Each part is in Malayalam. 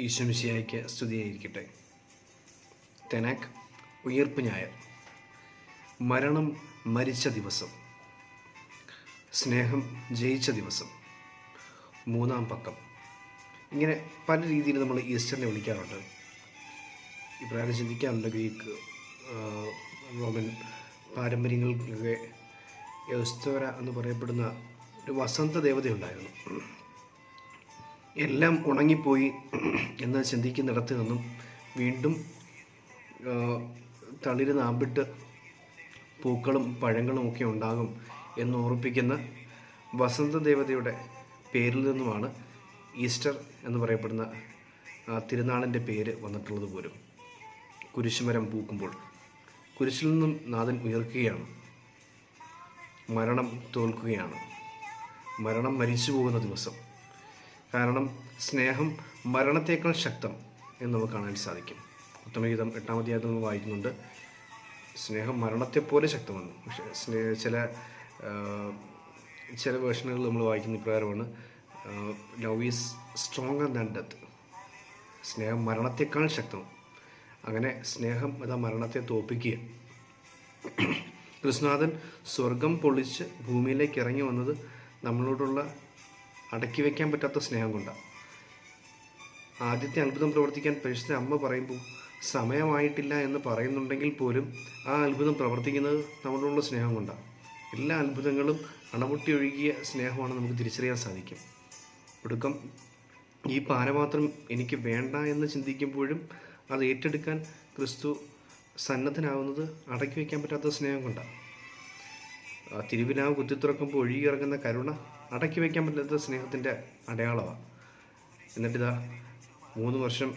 ഈശ്വമിശിയായിക്ക് സ്തുതിയായിരിക്കട്ടെ. തെനാക്ക് ഉയർപ്പ് ഞായർ. മരണം മരിച്ച ദിവസം. സ്നേഹം ജയിച്ച ദിവസം. മൂന്നാം പക്കം. ഇങ്ങനെ പല രീതിയിൽ നമ്മൾ ഈസ്റ്ററിനെ വിളിക്കാറുണ്ട്. ഇപ്രകാരം ചിന്തിക്കാറുണ്ട് ഗ്രീക്ക് റോമൻ പാരമ്പര്യങ്ങൾക്കൊക്കെ എസ്തോര എന്ന് പറയപ്പെടുന്ന ഒരു വസന്ത ദേവതയുണ്ടായിരുന്നു. എല്ലാം ഉണങ്ങിപ്പോയി എന്ന് ചിന്തിക്കുന്നിടത്ത് നിന്നും വീണ്ടും തളിര് നാമ്പിട്ട് പൂക്കളും പഴങ്ങളും ഒക്കെ ഉണ്ടാകും എന്ന് ഓർപ്പിക്കുന്ന വസന്തദേവതയുടെ പേരിൽ നിന്നുമാണ് ഈസ്റ്റർ എന്ന് പറയപ്പെടുന്ന തിരുനാളിന്റെ പേര് വന്നിട്ടുള്ളത് പോലും. കുരിശുമരം പൂക്കുമ്പോൾ. കുരിശിൽ നിന്നും നാഥൻ ഉയർക്കുകയാണ്. മരണം തോൽക്കുകയാണ്. മരണം മരിച്ചു പോകുന്ന ദിവസം. കാരണം സ്നേഹം മരണത്തേക്കാൾ ശക്തം എന്ന് നമുക്ക് കാണാൻ സാധിക്കും. ഉത്തമഗീതം എട്ടാമധ്യായത്തിൽ നമ്മൾ വായിക്കുന്നുണ്ട്. സ്നേഹം മരണത്തെപ്പോലെ ശക്തമാണ്. പക്ഷേ സ്നേഹ ചില ചില വേർഷനുകൾ നമ്മൾ വായിക്കുന്ന ഇപ്രകാരമാണ്. Love is stronger than death സ്നേഹം മരണത്തെക്കാൾ ശക്തം. അങ്ങനെ സ്നേഹം അതാ മരണത്തെ തോപ്പിക്കുക കൃഷ്ണനാഥൻ സ്വർഗം പൊളിച്ച് ഭൂമിയിലേക്ക് ഇറങ്ങി വന്നത് നമ്മളോടുള്ള അടക്കി വയ്ക്കാൻ പറ്റാത്ത സ്നേഹം കൊണ്ടാണ് ആദ്യത്തെ അത്ഭുതം പ്രവർത്തിക്കാൻ പരിശുദ്ധ അമ്മ പറയുമ്പോൾ സമയമായിട്ടില്ല എന്ന് പറയുന്നുണ്ടെങ്കിൽ പോലും ആ അത്ഭുതം പ്രവർത്തിക്കുന്നത് നമ്മളോടുള്ള സ്നേഹം കൊണ്ടാണ് എല്ലാ അത്ഭുതങ്ങളും അണപൊട്ടി ഒഴുകിയ സ്നേഹമാണ് നമുക്ക് തിരിച്ചറിയാൻ സാധിക്കും. ഒടുക്കം ഈ പാനപാത്രം എനിക്ക് വേണ്ട എന്ന് ചിന്തിക്കുമ്പോഴും അത് ഏറ്റെടുക്കാൻ ക്രിസ്തു സന്നദ്ധനാവുന്നത് അടക്കി വയ്ക്കാൻ പറ്റാത്ത സ്നേഹം കൊണ്ടാണ് തിരുവിനാവ് കുത്തിത്തുറക്കുമ്പോൾ ഒഴുകിയിറങ്ങുന്ന കരുണ അടക്കി വയ്ക്കാൻ പറ്റാത്ത സ്നേഹത്തിന്റെ അടയാളമാണ് എന്നിട്ടിതാ മൂന്ന് വർഷം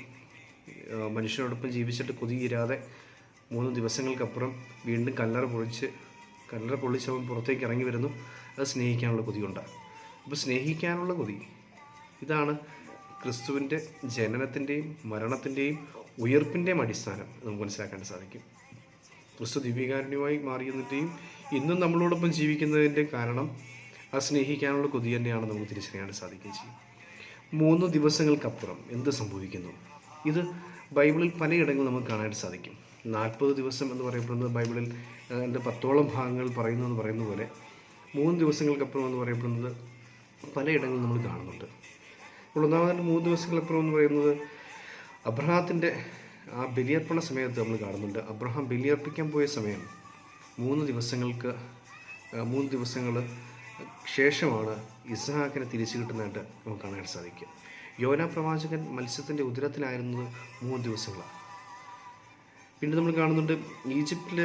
മനുഷ്യനോടൊപ്പം ജീവിച്ചിട്ട് കൊതിയിരാതെ മൂന്ന് ദിവസങ്ങൾക്കപ്പുറം വീണ്ടും കല്ലറ പൊളിച്ച് കല്ലറ പൊളിച്ച് അവൻ പുറത്തേക്ക് ഇറങ്ങി വരുന്നു. അത് സ്നേഹിക്കാനുള്ള കൊതി കൊണ്ടാണ് അപ്പോൾ സ്നേഹിക്കാനുള്ള കൊതി. ഇതാണ് ക്രിസ്തുവിന്റെ ജനനത്തിന്റെയും മരണത്തിന്റെയും ഉയർപ്പിന്റെയും അടിസ്ഥാനം. നമുക്ക് മനസ്സിലാക്കാൻ സാധിക്കും. ക്രിസ്തു ദിവ്യകാരുണ്യമായി മാറിയതിന്റെയും ഇന്നും നമ്മളോടൊപ്പം ജീവിക്കുന്നതിന്റെ കാരണം ആ സ്നേഹിക്കാനുള്ള കൊതി തന്നെയാണ് നമുക്ക് തിരിച്ചറിയാൻ സാധിക്കുകയും ചെയ്യും. മൂന്ന് ദിവസങ്ങൾക്കപ്പുറം എന്ത് സംഭവിക്കുന്നു? ഇത് ബൈബിളിൽ പലയിടങ്ങളിൽ നമുക്ക് കാണാനായിട്ട് സാധിക്കും. നാൽപ്പത് ദിവസം എന്ന് പറയപ്പെടുന്നത് ബൈബിളിൽ എന്റെ പത്തോളം ഭാഗങ്ങൾ പറയുന്നു എന്ന് പറയുന്ന പോലെ മൂന്ന് ദിവസങ്ങൾക്കപ്പുറം എന്ന് പറയപ്പെടുന്നത് പലയിടങ്ങളിൽ നമ്മൾ കാണുന്നുണ്ട്. അപ്പോൾ ഒന്നാമതായിട്ട് മൂന്ന് ദിവസങ്ങൾക്കപ്പുറം എന്ന് പറയുന്നത് അബ്രഹാത്തിന്റെ ആ ബലിയർപ്പണ സമയത്ത് നമ്മൾ കാണുന്നുണ്ട്. അബ്രഹാം ബലിയർപ്പിക്കാൻ പോയ സമയം മൂന്ന് ദിവസങ്ങൾക്ക് മൂന്ന് ദിവസങ്ങൾ ശേഷമാണ് ഇസഹാക്കിനെ തിരിച്ചു കിട്ടുന്നതായിട്ട് നമുക്ക് കാണാൻ സാധിക്കും യോന പ്രവാചകൻ മത്സ്യത്തിന്റെ ഉദരത്തിലായിരുന്നത് മൂന്ന് ദിവസങ്ങളാണ്. പിന്നെ നമ്മൾ കാണുന്നുണ്ട് ഈജിപ്തിൽ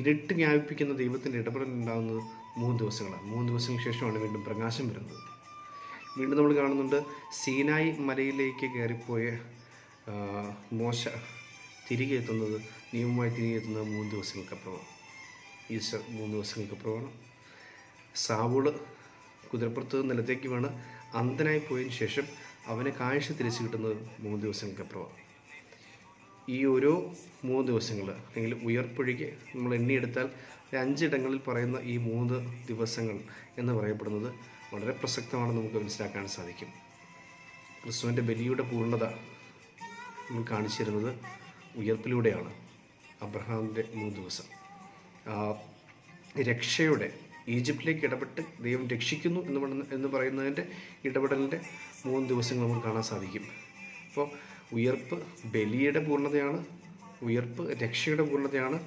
ഇരട്ട് ജ്ഞാപിപ്പിക്കുന്ന ദൈവത്തിന്റെ ഇടപെടൽ ഉണ്ടാകുന്നത് മൂന്ന് ദിവസങ്ങളാണ്. മൂന്ന് ദിവസങ്ങൾക്ക് ശേഷമാണ് വീണ്ടും പ്രകാശം വരുന്നത്. വീണ്ടും നമ്മൾ കാണുന്നുണ്ട് സീനായി മലയിലേക്ക് കയറിപ്പോയ മോശ തിരികെ എത്തുന്നത് നിയമമായി തിരികെ എത്തുന്നത് മൂന്ന് ദിവസങ്ങൾക്കപ്പുറമാണ് ഈസ്റ്റർ മൂന്ന് ദിവസങ്ങൾക്ക് അപ്പുറമാണ്. സാവൂൾ കുതിരപ്പുറത്ത് നിലത്തേക്ക് വേണം അന്ധനായി പോയതിന് ശേഷം അവനെ കാഴ്ച തിരിച്ചു കിട്ടുന്നത് മൂന്ന് ദിവസങ്ങൾക്ക് അപ്പുറമാണ്. ഈ ഓരോ മൂന്ന് ദിവസങ്ങൾ അല്ലെങ്കിൽ ഉയർപ്പൊഴിക്ക് നമ്മൾ എണ്ണിയെടുത്താൽ അഞ്ചിടങ്ങളിൽ പറയുന്ന ഈ മൂന്ന് ദിവസങ്ങൾ എന്ന് പറയപ്പെടുന്നത് വളരെ പ്രസക്തമാണെന്ന് നമുക്ക് മനസ്സിലാക്കാൻ സാധിക്കും. ക്രിസ്തുവിന്റെ ബലിയുടെ പൂർണത നമ്മൾ കാണിച്ചിരുന്നത് ഉയർപ്പിലൂടെയാണ്. അബ്രഹാമിന്റെ മൂന്ന് ദിവസം. രക്ഷയുടെ ഈജിപ്തിലേക്ക് ഇടപെട്ട് ദൈവം രക്ഷിക്കുന്നു എന്ന് എന്ന് പറയുന്നതിന്റെ ഇടപെടലിന്റെ മൂന്ന് ദിവസങ്ങൾ നമുക്ക് കാണാൻ സാധിക്കും. അപ്പോൾ ഉയർപ്പ് ബലിയുടെ പൂർണതയാണ് ഉയർപ്പ് രക്ഷയുടെ പൂർണതയാണ്.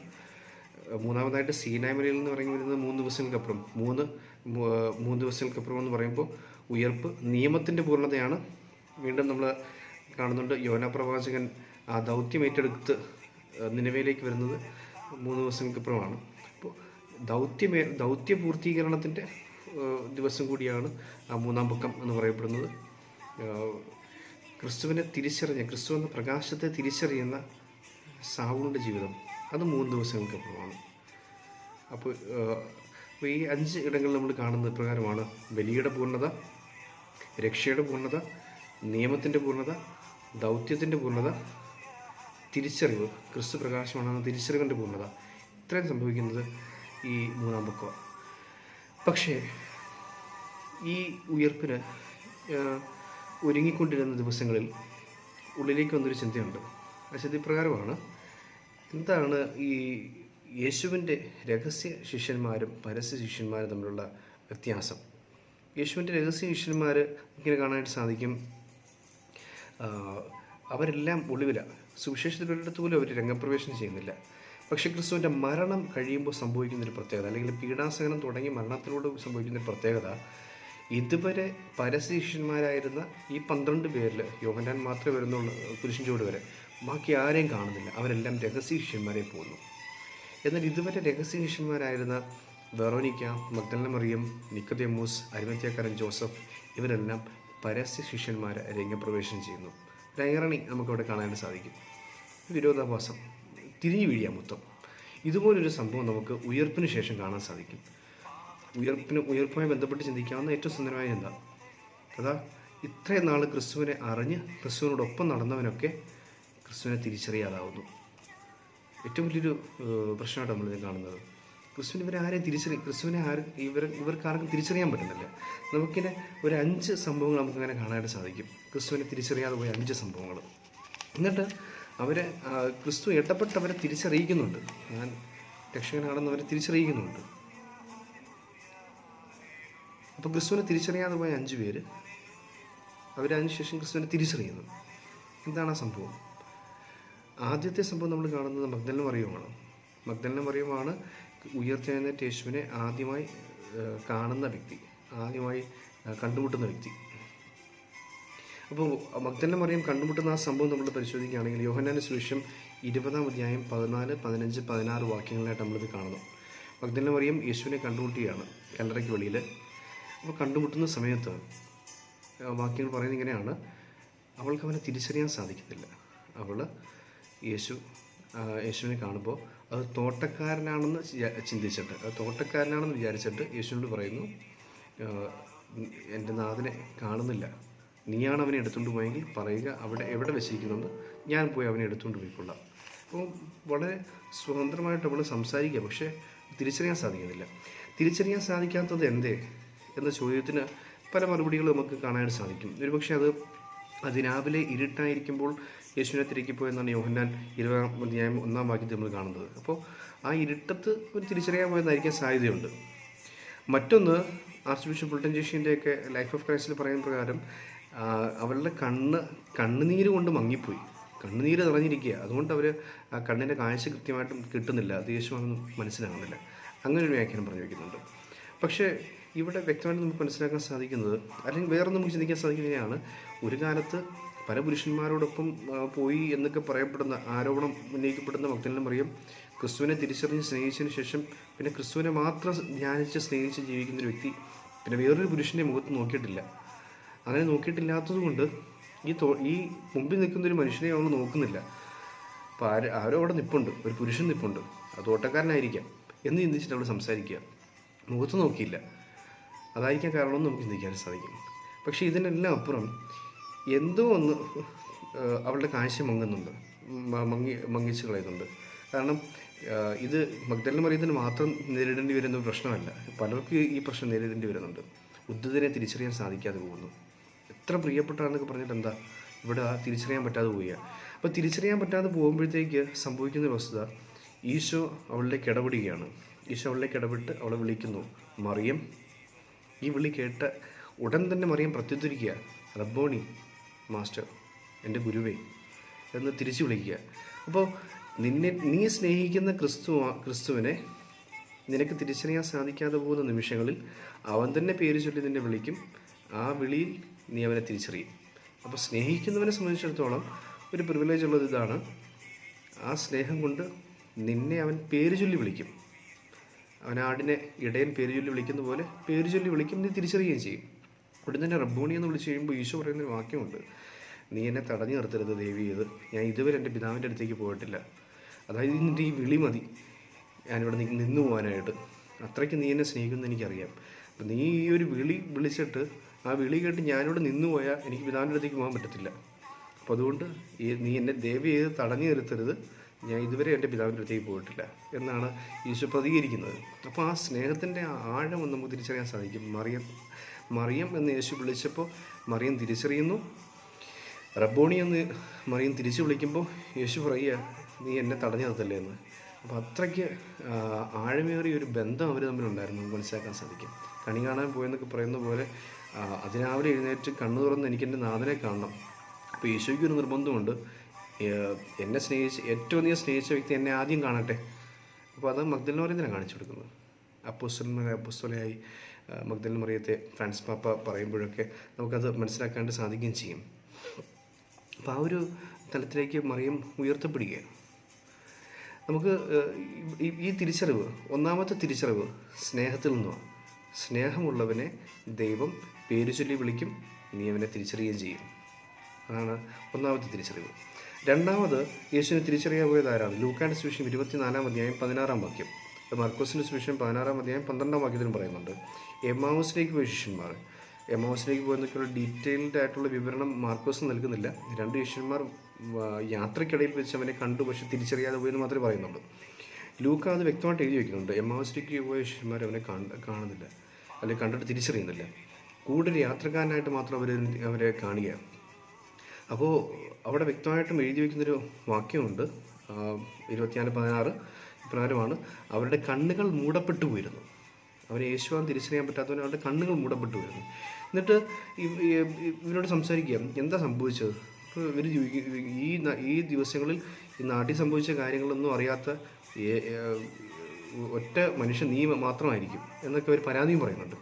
മൂന്നാമതായിട്ട് സീനാമലയിൽ എന്ന് പറഞ്ഞു വരുന്നത് മൂന്ന് ദിവസങ്ങൾക്കപ്പുറം. മൂന്ന് മൂന്ന് ദിവസങ്ങൾക്കപ്പുറം എന്ന് പറയുമ്പോൾ ഉയർപ്പ് നിയമത്തിന്റെ പൂർണതയാണ്. വീണ്ടും നമ്മൾ കാണുന്നുണ്ട് യോന പ്രവാചകൻ ആ ദൗത്യം ഏറ്റെടുത്ത് നിലവിലേക്ക് വരുന്നത് മൂന്ന് ദിവസങ്ങൾക്കപ്പുറമാണ്. ദൗത്യമേ ദൗത്യ പൂർത്തീകരണത്തിന്റെ ദിവസം കൂടിയാണ് ആ മൂന്നാം പക്കം എന്ന് പറയപ്പെടുന്നത്. ക്രിസ്തുവിനെ തിരിച്ചറിഞ്ഞ ക്രിസ്തു എന്ന പ്രകാശത്തെ തിരിച്ചറിയുന്ന സാവുളിന്റെ ജീവിതം അത് മൂന്ന് ദിവസങ്ങൾക്കപ്പുറമാണ് അപ്പോൾ ഈ അഞ്ച് ഇടങ്ങളിൽ നമ്മൾ കാണുന്ന പ്രകാരമാണ് ബലിയുടെ പൂർണത രക്ഷയുടെ പൂർണത നിയമത്തിന്റെ പൂർണത ദൗത്യത്തിന്റെ പൂർണത തിരിച്ചറിവ് ക്രിസ്തു പ്രകാശമാണെന്ന തിരിച്ചറിവിന്റെ പൂർണത. ഇത്രയും സംഭവിക്കുന്നത് ഈ മൂന്നാം പക്വമാണ് പക്ഷേ ഈ ഉയർപ്പിന് ഒരുങ്ങിക്കൊണ്ടിരുന്ന ദിവസങ്ങളിൽ ഉള്ളിലേക്ക് വന്നൊരു ചിന്തയുണ്ട്. ആ ചിന്ത ഇപ്രകാരമാണ് എന്താണ് ഈ യേശുവിന്റെ രഹസ്യ ശിഷ്യന്മാരും പരസ്യ ശിഷ്യന്മാരും തമ്മിലുള്ള വ്യത്യാസം? യേശുവിന്റെ രഹസ്യ ശിഷ്യന്മാർ ഇങ്ങനെ കാണാനായിട്ട് സാധിക്കും. അവരെല്ലാം ഒളിവില. സുവിശേഷത്തിലൊരിടത്ത് പോലും അവർ രംഗപ്രവേശനം ചെയ്യുന്നില്ല. പക്ഷേ ക്രിസ്തുവിന്റെ മരണം കഴിയുമ്പോൾ സംഭവിക്കുന്ന ഒരു പ്രത്യേകത അല്ലെങ്കിൽ പീഡാസഹനം തുടങ്ങി മരണത്തിലൂടെ സംഭവിക്കുന്നൊരു പ്രത്യേകത ഇതുവരെ പരശിഷ്യന്മാരായിരുന്ന ഈ പന്ത്രണ്ട് പേരിൽ യോഹന്നാൻ മാത്രമേ വരുന്നുള്ളൂ കുരിശിഞ്ചോട് ചൂട് വരെ. ബാക്കി ആരെയും കാണുന്നില്ല. അവരെല്ലാം രഹസ്യ ശിഷ്യന്മാരെ പോകുന്നു എന്നാൽ ഇതുവരെ രഹസ്യ ശിഷ്യന്മാരായിരുന്ന വെറോനിക്ക മഗ്ദലന മറിയം നിക്കദേമൂസ് അരിമത്യാക്കാരൻ ജോസഫ് ഇവരെല്ലാം പരസ്യ ശിഷ്യന്മാരെ രംഗപ്രവേശനം ചെയ്യുന്നു. ഒരു ഐറണി നമുക്കവിടെ കാണാൻ സാധിക്കും. വിരോധാഭാസം. തിരിഞ്ഞു വീഴിയ മൊത്തം. ഇതുപോലൊരു സംഭവം നമുക്ക് ഉയർപ്പിന് ശേഷം കാണാൻ സാധിക്കും. ഉയർപ്പിന് ഉയർപ്പുമായി ബന്ധപ്പെട്ട് ചിന്തിക്കാവുന്ന ഏറ്റവും സുന്ദരമായ ചിന്ത അതാ ഇത്രയും നാൾ ക്രിസ്തുവിനെ അറിഞ്ഞ് ക്രിസ്തുവിനോടൊപ്പം നടന്നവനൊക്കെ ക്രിസ്തുവിനെ തിരിച്ചറിയാതാവുന്നു. ഏറ്റവും വലിയൊരു പ്രശ്നമായിട്ട് നമ്മളിത് കാണുന്നത്. ക്രിസ്തുവിന് ഇവരെ ആരെയും തിരിച്ചറി ക്രിസ്തുവിനെ ആരും ഇവർ ഇവർക്ക് ആർക്കും തിരിച്ചറിയാൻ പറ്റുന്നില്ല. നമുക്കിങ്ങനെ ഒരു അഞ്ച് സംഭവങ്ങൾ നമുക്കങ്ങനെ കാണാനായിട്ട് സാധിക്കും. ക്രിസ്തുവിനെ തിരിച്ചറിയാതെ പോയ അഞ്ച് സംഭവങ്ങൾ. എന്നിട്ട് അവരെ ക്രിസ്തു ഇടപെട്ട് അവരെ തിരിച്ചറിയിക്കുന്നുണ്ട്. ഞാൻ രക്ഷകനാണെന്ന് അവരെ തിരിച്ചറിയിക്കുന്നുണ്ട്. അപ്പോൾ ക്രിസ്തുവിനെ തിരിച്ചറിയാതെ പോയ അഞ്ച് പേര് അവരതിന് ശേഷം ക്രിസ്തുവിനെ തിരിച്ചറിയുന്നു. എന്താണ് ആ സംഭവം? ആദ്യത്തെ സംഭവം നമ്മൾ കാണുന്നത് മഗ്ദലിനും അറിയുമാണ് മഗ്ദലിനും അറിയുമാണ് ഉയർത്തെഴുന്നേറ്റ യേശുവിനെ ആദ്യമായി കാണുന്ന വ്യക്തി ആദ്യമായി കണ്ടുമുട്ടുന്ന വ്യക്തി. അപ്പോൾ മഗ്ദലിന മറിയം കണ്ടുമുട്ടുന്ന ആ സംഭവം നമ്മൾ പരിശോധിക്കുകയാണെങ്കിൽ യോഹന്നാന്റെ സുവിശേഷം ഇരുപതാം അധ്യായം പതിനാല് പതിനഞ്ച് പതിനാറ് വാക്യങ്ങളായിട്ട് നമ്മളിത് കാണുന്നു. മഗ്ദലിന മറിയം യേശുവിനെ കണ്ടുമുട്ടിയാണ് കല്ലറയ്ക്ക് വെളിയിൽ. അപ്പോൾ കണ്ടുമുട്ടുന്ന സമയത്ത് വാക്യങ്ങൾ പറയുന്നത് ഇങ്ങനെയാണ്. അവൾക്ക് അവനെ തിരിച്ചറിയാൻ സാധിക്കുന്നില്ല അവൾ യേശു യേശുവിനെ കാണുമ്പോൾ അത് തോട്ടക്കാരനാണെന്ന് ചിന്തിച്ചിട്ട് അത് തോട്ടക്കാരനാണെന്ന് വിചാരിച്ചിട്ട് യേശുവിനോട് പറയുന്നു എന്റെ നാഥനെ കാണുന്നില്ല. നീയാണ് അവനെ എടുത്തുകൊണ്ട് പോയെങ്കിൽ പറയുക അവിടെ എവിടെ വെച്ചിരിക്കുന്നുണ്ട് ഞാൻ പോയി അവനെ എടുത്തുകൊണ്ട് പോയിക്കൊള്ളാം. അപ്പോൾ വളരെ സ്വതന്ത്രമായിട്ട് അവൾ സംസാരിക്കുക പക്ഷേ തിരിച്ചറിയാൻ സാധിക്കുന്നില്ല. തിരിച്ചറിയാൻ സാധിക്കാത്തത് എന്തേ എന്ന ചോദ്യത്തിന് പല മറുപടികളും നമുക്ക് കാണാനായിട്ട് സാധിക്കും. ഒരുപക്ഷെ അത് അതിരാവിലെ ഇരുട്ടായിരിക്കുമ്പോൾ യേശുവിനെ തിരക്കി പോയെന്നാണ് യോഹന്നാൻ ഇരുപതാം അധ്യായം ഒന്നാം വാക്യത്തിൽ നമ്മൾ കാണുന്നത്. അപ്പോൾ ആ ഇരുട്ടത്ത് ഒരു തിരിച്ചറിയാൻ പോയെന്നായിരിക്കാൻ സാധ്യതയുണ്ട്. മറ്റൊന്ന് ആർച്ച് ബിഷപ്പ് ഫുൾട്ടൻ ജേഷിന്റെയൊക്കെ ലൈഫ് ഓഫ് ക്രൈസ്റ്റിൽ പറയുന്ന പ്രകാരം അവളുടെ കണ്ണ് കണ്ണുനീര് കൊണ്ട് മങ്ങിപ്പോയി. കണ്ണുനീര് നിറഞ്ഞിരിക്കുക അതുകൊണ്ട് അവർ ആ കണ്ണിന്റെ കാഴ്ച കൃത്യമായിട്ടും കിട്ടുന്നില്ല. അത് യേശുവാണെന്ന് മനസ്സിലാകുന്നില്ല. അങ്ങനെ ഒരു വ്യാഖ്യാനം പറഞ്ഞു വയ്ക്കുന്നുണ്ട് പക്ഷേ ഇവിടെ വ്യക്തമായിട്ട് നമുക്ക് മനസ്സിലാക്കാൻ സാധിക്കുന്നത് അല്ലെങ്കിൽ വേറെ നമുക്ക് ചിന്തിക്കാൻ സാധിക്കുന്നതാണ് ഒരു കാലത്ത് പല പുരുഷന്മാരോടൊപ്പം പോയി എന്നൊക്കെ പറയപ്പെടുന്ന ആരോപണം ഉന്നയിക്കപ്പെടുന്ന ഭക്തനും പറയും ക്രിസ്തുവിനെ തിരിച്ചറിഞ്ഞ് സ്നേഹിച്ചതിന് ശേഷം പിന്നെ ക്രിസ്തുവിനെ മാത്രം ധ്യാനിച്ച് സ്നേഹിച്ച് ജീവിക്കുന്ന ഒരു വ്യക്തി പിന്നെ വേറൊരു പുരുഷന്റെ മുഖത്ത് നോക്കിയിട്ടില്ല. അങ്ങനെ നോക്കിയിട്ടില്ലാത്തത് കൊണ്ട് ഈ തോ ഈ മുമ്പിൽ നിൽക്കുന്ന ഒരു മനുഷ്യനെ അവൾ നോക്കുന്നില്ല. അപ്പോൾ ആര് ആരോ അവിടെ നിപ്പുണ്ട്. ഒരു പുരുഷൻ നിപ്പുണ്ട്. അത് ഓട്ടക്കാരനായിരിക്കാം എന്ന് ചിന്തിച്ചിട്ട് അവൾ സംസാരിക്കുക. മുഖത്ത് നോക്കിയില്ല. അതായിരിക്കാം കാരണമെന്ന് നമുക്ക് ചിന്തിക്കാൻ സാധിക്കും. പക്ഷേ ഇതിനെല്ലാം അപ്പുറം എന്തോ ഒന്ന് അവളുടെ കാഴ്ച മങ്ങുന്നുണ്ട്. മങ്ങി മങ്ങിച്ച് കളയുന്നുണ്ട്. കാരണം ഇത് മഗ്ദലിന് മറിയത്തിന് മാത്രം നേരിടേണ്ടി വരുന്ന പ്രശ്നമല്ല. പലർക്കും ഈ പ്രശ്നം നേരിടേണ്ടി വരുന്നുണ്ട്. ഉദ്ധതിനെ തിരിച്ചറിയാൻ സാധിക്കാതെ പോകുന്നു. എത്ര പ്രിയപ്പെട്ടതാണെന്നൊക്കെ പറഞ്ഞിട്ട് എന്താ ഇവിടെ തിരിച്ചറിയാൻ പറ്റാതെ പോവുക. അപ്പോൾ തിരിച്ചറിയാൻ പറ്റാതെ പോകുമ്പോഴത്തേക്ക് സംഭവിക്കുന്ന ഒരു വസ്തുത ഈശോ അവളിലേക്ക് ഇടപെടുകയാണ് ഈശോ അവളിലേക്ക് ഇടപെട്ട് അവളെ വിളിക്കുന്നു മറിയം. ഈ വിളി കേട്ട ഉടൻ തന്നെ മറിയം പ്രത്യുദ്ധരിക്കുക റബ്ബോണി മാസ്റ്റർ എന്റെ ഗുരുവേ എന്ന് തിരിച്ചു വിളിക്കുക. അപ്പോൾ നിന്നെ നീ സ്നേഹിക്കുന്ന ക്രിസ്തു ക്രിസ്തുവിനെ നിനക്ക് തിരിച്ചറിയാൻ സാധിക്കാതെ പോകുന്ന നിമിഷങ്ങളിൽ അവൻ തന്നെ പേര് ചൊല്ലി നിന്നെ വിളിക്കും. ആ വിളിയിൽ നീ അവനെ തിരിച്ചറിയും. അപ്പോൾ സ്നേഹിക്കുന്നവനെ സംബന്ധിച്ചിടത്തോളം ഒരു പ്രിവിലേജ് ഉള്ളത് ഇതാണ് ആ സ്നേഹം കൊണ്ട് നിന്നെ അവൻ പേര് ചൊല്ലി വിളിക്കും. അവൻ ആടിനെ ഇടയൻ പേര് ചൊല്ലി വിളിക്കുന്ന പോലെ പേര് ചൊല്ലി വിളിക്കും നീ തിരിച്ചറിയുകയും ചെയ്യും. ഉടൻ തന്നെ റബ്ബോണി എന്ന് വിളിച്ച് കഴിയുമ്പോൾ ഈശോ പറയുന്ന ഒരു വാക്യമുണ്ട്. നീ എന്നെ തടഞ്ഞു നിർത്തരുത് ദേവി ഇത് ഞാൻ ഇതുവരെ എന്റെ പിതാവിന്റെ അടുത്തേക്ക് പോയിട്ടില്ല. അതായത് നിന്റെ ഈ വിളി മതി. ഞാനിവിടെ നീ നിന്നു പോകാനായിട്ട്. അത്രയ്ക്ക് നീ എന്നെ സ്നേഹിക്കുമെന്ന് എനിക്കറിയാം. അപ്പം നീ ഈ ഒരു വിളി വിളിച്ചിട്ട് ആ വിളി കേട്ട് ഞാനിവിടെ നിന്നു പോയാൽ എനിക്ക് പിതാവിന്റെ അടുത്തേക്ക് പോകാൻ പറ്റത്തില്ല. അപ്പോൾ അതുകൊണ്ട് ഈ നീ എന്നെ ദേവി ചെയ്ത് തടഞ്ഞു നിർത്തരുത്. ഞാൻ ഇതുവരെ എന്റെ പിതാവിന്റെ അടുത്തേക്ക് പോയിട്ടില്ല എന്നാണ് ഈശോ പ്രതികരിക്കുന്നത്. അപ്പോൾ ആ സ്നേഹത്തിന്റെ ആഴം ഒന്ന് നമുക്ക് തിരിച്ചറിയാൻ സാധിക്കും. മറിയം മറിയം എന്ന് യേശു വിളിച്ചപ്പോൾ മറിയം തിരിച്ചറിയുന്നു. റബ്ബോണി എന്ന് മറിയം തിരിച്ചു വിളിക്കുമ്പോൾ യേശു പറയുക നീ എന്നെ തടഞ്ഞു നിർത്തല്ലേ എന്ന്. അപ്പോൾ അത്രയ്ക്ക് ആഴമേറിയ ഒരു ബന്ധം അവർ തമ്മിലുണ്ടായിരുന്നു. മനസ്സിലാക്കാൻ സാധിക്കും. കണി കാണാൻ പോയെന്നൊക്കെ പറയുന്ന പോലെ അതിരാവിലെ എഴുന്നേറ്റ് കണ്ണു തുറന്ന് എനിക്ക് എന്റെ നാഥനെ കാണണം. അപ്പോൾ യേശുവിക്ക് ഒരു നിർബന്ധമുണ്ട്. എന്നെ സ്നേഹിച്ച് ഏറ്റവും അധികം സ്നേഹിച്ച വ്യക്തി എന്നെ ആദ്യം കാണട്ടെ. അപ്പോൾ അത് മഗ്ദലിന് പറയുന്നതിനാണ് കാണിച്ചു കൊടുക്കുന്നത്. അപ്പോസ്റ്റലിനെ അപ്പോസ്റ്റലായി മഗ്ദലിന് മറിയത്തെ ഫ്രാൻസ് പാപ്പ പറയുമ്പോഴൊക്കെ നമുക്കത് മനസ്സിലാക്കാണ്ട് സാധിക്കുകയും ചെയ്യും. അപ്പോൾ ആ ഒരു തലത്തിലേക്ക് മറിയം ഉയർത്തപ്പെടുകയാണ്. നമുക്ക് ഈ തിരിച്ചറിവ് ഒന്നാമത്തെ തിരിച്ചറിവ് സ്നേഹത്തിൽ നിന്നുമാണ്. സ്നേഹമുള്ളവനെ ദൈവം പേര് ചൊല്ലി വിളിക്കും നീ അവനെ തിരിച്ചറിയുകയും ചെയ്യും. അതാണ് ഒന്നാമത്തെ തിരിച്ചറിവ്. രണ്ടാമത് യേശുവിനെ തിരിച്ചറിയാൻ പോയത് ആരാണ്? ലൂക്കാന്റെ സുവിശേഷം ഇരുപത്തിനാലാം അധ്യായം പതിനാറാം വാക്യം. മർക്കോസിന്റെ സുവിശേഷം പതിനാറാം അധ്യായം പന്ത്രണ്ടാം വാക്യത്തിലും പറയുന്നുണ്ട്. എമാവസിലേക്ക് പോയ ശിഷ്യന്മാർ. എമാവസിലേക്ക് പോകുന്നതൊക്കെയുള്ള ഡീറ്റെയിൽഡ് ആയിട്ടുള്ള വിവരണം മാർക്കോസ് നൽകുന്നില്ല. രണ്ട് ശിഷ്യന്മാർ യാത്രക്കിടയിൽ വെച്ച് അവനെ കണ്ടു പക്ഷെ തിരിച്ചറിയാതെ പോയെന്ന് മാത്രമേ പറയുന്നുള്ളൂ. ലൂക്ക അത് വ്യക്തമായിട്ട് എഴുതി വയ്ക്കുന്നുണ്ട് എമാവസിലേക്ക് പോയ ശിഷ്യന്മാർ അവനെ കാണ- കാണുന്നില്ല. അല്ലെങ്കിൽ കണ്ടിട്ട് തിരിച്ചറിയുന്നില്ല. കൂടുതൽ യാത്രക്കാരനായിട്ട് മാത്രം അവർ അവരെ കാണുക. അപ്പോൾ അവിടെ വ്യക്തമായിട്ടും എഴുതി വയ്ക്കുന്നൊരു വാക്യമുണ്ട്. ഇരുപത്തിനാല് പതിനാറ് ഇപ്രകാരമാണ് അവരുടെ കണ്ണുകൾ മൂടപ്പെട്ടു പോയിരുന്നു. അവരെ യേശുവാൻ തിരിച്ചറിയാൻ പറ്റാത്തവന് അവരുടെ കണ്ണുകൾ മൂടപ്പെട്ടു പോയിരുന്നു. എന്നിട്ട് ഇവരോട് സംസാരിക്കുക. എന്താ സംഭവിച്ചത്? ഇവർ ഈ ഈ ദിവസങ്ങളിൽ ഈ നാട്ടിൽ സംഭവിച്ച കാര്യങ്ങളൊന്നും അറിയാത്ത ഒറ്റ മനുഷ്യ നീ മാത്രമായിരിക്കും എന്നൊക്കെ ഒരു പരാതിയും പറയുന്നുണ്ട്.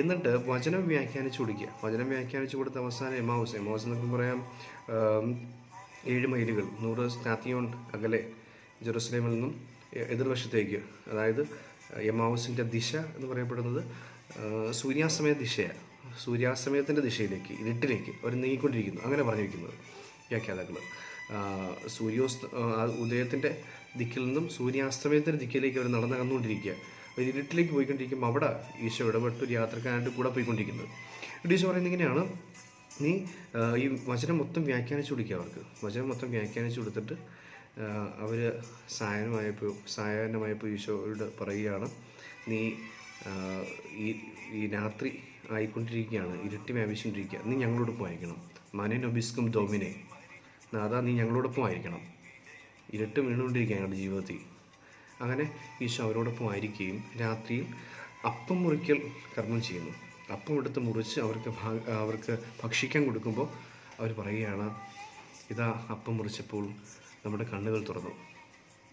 എന്നിട്ട് വചനം വ്യാഖ്യാനിച്ചു കൊടുക്കുക. വചനം വ്യാഖ്യാനിച്ചു കൊടുത്ത അവസാനം എമാവസ്. എമാവസ് എന്നൊക്കെ പറയാം ഏഴ് മൈലുകൾ നൂറ് സ്റ്റാത്തിയോൺ അകലെ ജെറുസലേമിൽ നിന്നും എതിർവശത്തേക്ക്. അതായത് എമാവസിന്റെ ദിശ എന്ന് പറയപ്പെടുന്നത് സൂര്യാസ്തമയ ദിശയാണ് സൂര്യാസ്തമയത്തിന്റെ ദിശയിലേക്ക് ഇരുട്ടിലേക്ക് അവർ നീങ്ങിക്കൊണ്ടിരിക്കുന്നു. അങ്ങനെ പറഞ്ഞിരിക്കുന്നത് വ്യാഖ്യാതാക്കൾ സൂര്യോസ് ഉദയത്തിന്റെ ദിക്കിൽ നിന്നും സൂര്യാസ്തമയത്തിന്റെ ദിക്കിലേക്ക് അവർ നടന്നു കന്നുകൊണ്ടിരിക്കുക അവർ ഇരുട്ടിലേക്ക് പോയിക്കൊണ്ടിരിക്കുമ്പോൾ അവിടെ ഈശോ ഇടപെട്ട് ഒരു യാത്രക്കാരായിട്ട് കൂടെ പോയിക്കൊണ്ടിരിക്കുന്നത് ഈശോ പറയുന്നത് ഇങ്ങനെയാണ്. നീ ഈ വചനം മൊത്തം വ്യാഖ്യാനിച്ചു കൊടുക്കുക അവർക്ക്. വചനം മൊത്തം വ്യാഖ്യാനിച്ചു കൊടുത്തിട്ട് അവർ സായനമായപ്പോൾ സായനമായപ്പോൾ ഈശോയോട് പറയുകയാണ്. നീ ഈ ഈ രാത്രി ആയിക്കൊണ്ടിരിക്കുകയാണ് ഇരുട്ടി വ്യാപിച്ചുകൊണ്ടിരിക്കുക. നീ ഞങ്ങളോടൊപ്പം ആയിരിക്കണം. മനനൊബിസ്കും ഡോമിനെ നാദാ നീ ഞങ്ങളോടൊപ്പം ആയിരിക്കണം. ഇരുട്ട് വീണുകൊണ്ടിരിക്കുക ഞങ്ങളുടെ ജീവിതത്തിൽ. അങ്ങനെ ഈശോ അവരോടൊപ്പം ആയിരിക്കുകയും രാത്രിയിൽ അപ്പം മുറിക്കൽ കർമ്മം ചെയ്യുന്നു. അപ്പം എടുത്ത് മുറിച്ച് അവർക്ക് അവർക്ക് ഭക്ഷിക്കാൻ കൊടുക്കുമ്പോൾ അവർ പറയുകയാണ് ഇതാ അപ്പം മുറിച്ചപ്പോൾ നമ്മുടെ കണ്ണുകൾ തുറന്നു.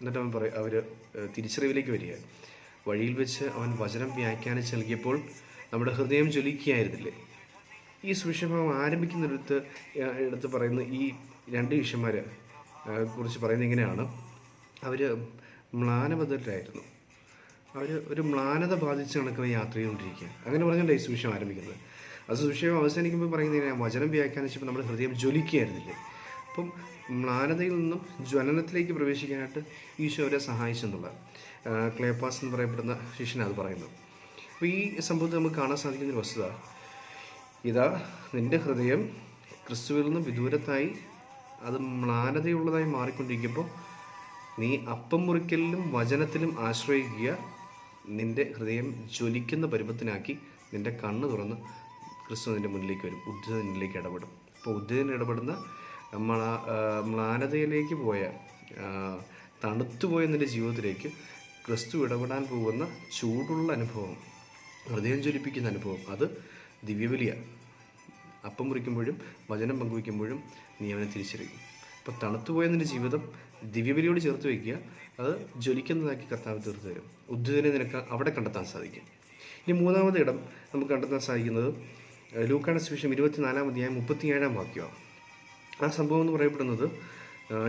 എന്നിട്ട് അവൻ പറയും അവർ തിരിച്ചറിവിലേക്ക് വരിക. വഴിയിൽ വെച്ച് അവൻ വചനം വ്യാഖ്യാനിച്ച് നൽകിയപ്പോൾ നമ്മുടെ ഹൃദയം ജ്വലിക്കുകയായിരുന്നില്ലേ? ഈ സുവിശേഷം ആരംഭിക്കുന്നിടത്ത് എടുത്ത് പറയുന്ന ഈ രണ്ട് ശിഷ്യന്മാരെ ഏഹ്, കുറിച്ച് പറയുന്നത് ഇങ്ങനെയാണ്. അവർ മ്ലാനബദ്ധരായിരുന്നു. അവർ ഒരു മ്ലാനത ബാധിച്ച് കണക്ക് യാത്ര ചെയ്തുകൊണ്ടിരിക്കുക അങ്ങനെ പറഞ്ഞുകൊണ്ട് ഈ സുവിശേഷം ആരംഭിക്കുന്നത്. അത് സുവിശേഷം അവസാനിക്കുമ്പോൾ പറയുന്നത് വചനം വ്യാഖ്യാനിച്ചപ്പോൾ നമ്മുടെ ഹൃദയം ജ്വലിക്കുകയായിരുന്നില്ലേ? അപ്പം മ്ലാനതയിൽ നിന്നും ജ്വലനത്തിലേക്ക് പ്രവേശിക്കാനായിട്ട് ഈശോ അവരെ സഹായിച്ചെന്നുള്ള ക്ലേപ്പാസ് എന്ന് പറയപ്പെടുന്ന ശിഷ്യനാണ് അത് പറയുന്നത് അപ്പോൾ ഈ സംഭവത്തിൽ നമുക്ക് കാണാൻ സാധിക്കുന്ന ഒരു വസ്തുത. ഇതാ നിന്റെ ഹൃദയം ക്രിസ്തുവിൽ നിന്ന് വിദൂരത്തായി അത് മ്ലാനതയുള്ളതായി മാറിക്കൊണ്ടിരിക്കുമ്പോൾ നീ അപ്പം മുറിക്കലിലും വചനത്തിലും ആശ്രയിക്കുക. നിന്റെ ഹൃദയം ജ്വലിക്കുന്ന പരുവത്തിനാക്കി നിന്റെ കണ്ണ് തുറന്ന് ക്രിസ്തു നിന്റെ മുന്നിലേക്ക് വരും. ഉദ്ധിത നിന്നിലേക്ക് ഇടപെടും. അപ്പോൾ ഉദ്ധിതൻ ഇടപെടുന്ന മ്ലാ മ്ലാനതയിലേക്ക് പോയ തണുത്തുപോയ നിന്റെ ജീവിതത്തിലേക്ക് ക്രിസ്തു ഇടപെടാൻ പോകുന്ന ചൂടുള്ള അനുഭവം ഹൃദയം ജ്വലിപ്പിക്കുന്ന അനുഭവം അത് ദിവ്യബലിയാണ് അപ്പം മുറിക്കുമ്പോഴും വചനം പങ്കുവയ്ക്കുമ്പോഴും നീ അവനെ തിരിച്ചറിയും. അപ്പോൾ തണുത്തുപോയ നിന്റെ ജീവിതം ദിവ്യബലിയോട് ചേർത്ത് വയ്ക്കുക. അത് ജ്വലിക്കുന്നതാക്കി കർത്താവ് തീർത്ത് തരും ഉദ്ധിതനെ നിനക്ക് അവിടെ കണ്ടെത്താൻ സാധിക്കും. ഇനി മൂന്നാമത് ഇടം നമുക്ക് കണ്ടെത്താൻ സാധിക്കുന്നത് ലൂക്കാണ് സുവിശേഷം ഇരുപത്തിനാലാം അധ്യായം മുപ്പത്തിയേഴാം വാക്യമാണ്. ആ സംഭവം എന്ന് പറയപ്പെടുന്നത്